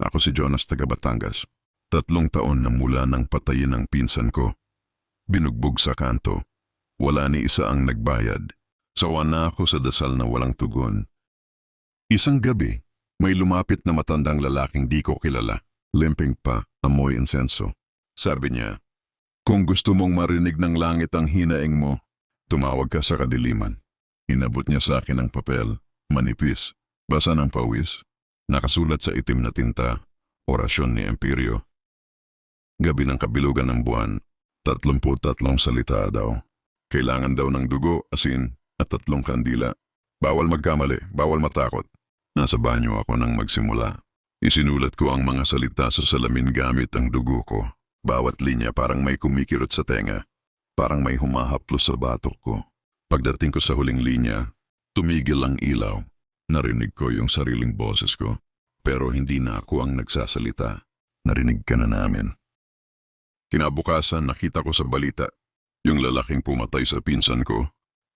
Ako si Jonas taga Batangas. Tatlong taon na mula nang patayin ang pinsan ko. Binugbog sa kanto. Wala ni isa ang nagbayad. Sawa na ako sa dasal na walang tugon. Isang gabi, may lumapit na matandang lalaking di ko kilala. Limping pa, amoy insenso. Sabi niya, Kung gusto mong marinig ng langit ang hinaing mo, tumawag ka sa kadiliman. Inabot niya sa akin ang papel, manipis, basa ng pawis, nakasulat sa itim na tinta, orasyon ni Empirio. Gabi ng kabilugan ng buwan, tatlumpu tatlong salita daw. Kailangan daw ng dugo, asin, at tatlong kandila. Bawal magkamali, bawal matakot. Nasa banyo ako nang magsimula. Isinulat ko ang mga salita sa salamin gamit ang dugo ko. Bawat linya parang may kumikirot sa tenga. Parang may humahaplos sa batok ko. Pagdating ko sa huling linya, tumigil ang ilaw. Narinig ko yung sariling boses ko. Pero hindi na ako ang nagsasalita. Narinig ka na namin. Kinabukasan nakita ko sa balita, yung lalaking pumatay sa pinsan ko,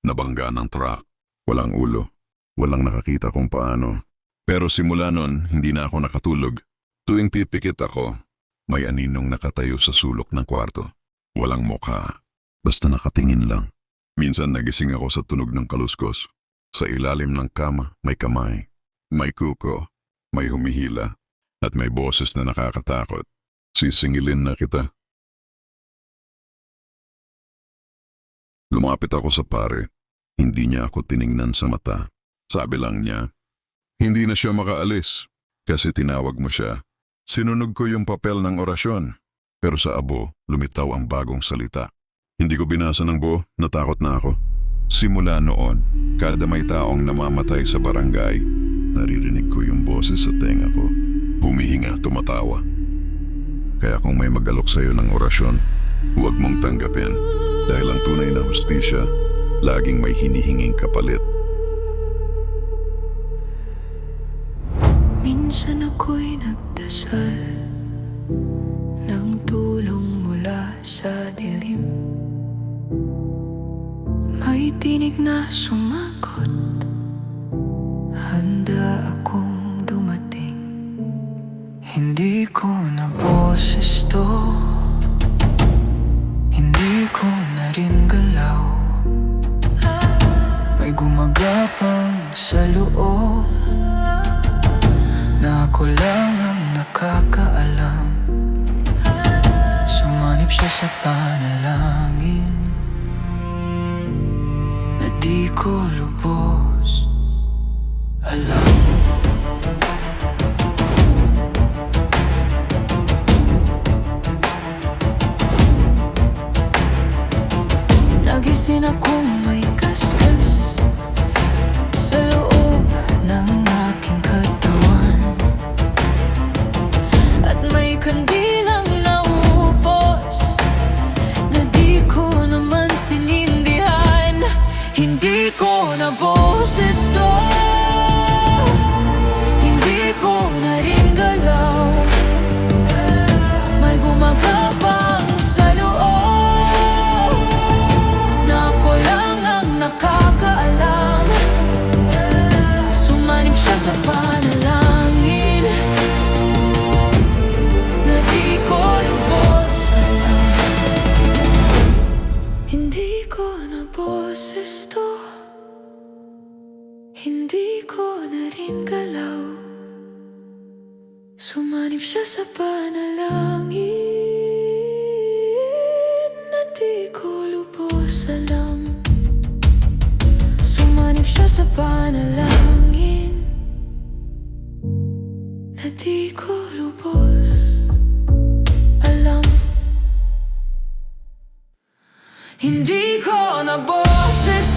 nabangga ng truck, walang ulo, walang nakakita kung paano. Pero simula nun, hindi na ako nakatulog. Tuwing pipikit ako, may aninong nakatayo sa sulok ng kwarto. Walang mukha, basta nakatingin lang. Minsan nagising ako sa tunog ng kaluskos. Sa ilalim ng kama, may kamay, may kuko, may humihila, at may boses na nakakatakot. Sisingilin na kita. Lumapit ako sa pare. Hindi niya ako tiningnan sa mata. Sabi lang niya, hindi na siya makaalis kasi tinawag mo siya. Sinunog ko yung papel ng orasyon. Pero sa abo, lumitaw ang bagong salita. Hindi ko binasa ng buo, natakot na ako. Simula noon, kada may taong namamatay sa barangay, naririnig ko yung boses sa tenga ko. Humihinga, tumatawa. Kaya kung may magalok sa'yo ng orasyon, huwag mong tanggapin. Dahil ang tunay na hustisya, laging may hinihinging kapalit. Minsan ako'y nagdasal ng tulong mula sa dilim Tinig na sumagot Handa akong dumating. Hindi ko na boses to. Hindi ko na rin galaw. May gumagapang sa loob na ako lang ang nakakaalam. Sumanib siya sa panalangin. Na di ko lubos alam Nagising akong na boses to Hindi ko na rin galaw May gumagapang sa loob. Na ako lang ang nakakaalam. Sumanib siya sa panalangin. Na di ko lubos alam. Hindi ko na boses to Hindi ko na rin galaw. Sumanib siya sa panalangin Na di ko lubos alam. Sumanib siya sa panalangin Na di ko lubos alam. Hindi ko na boses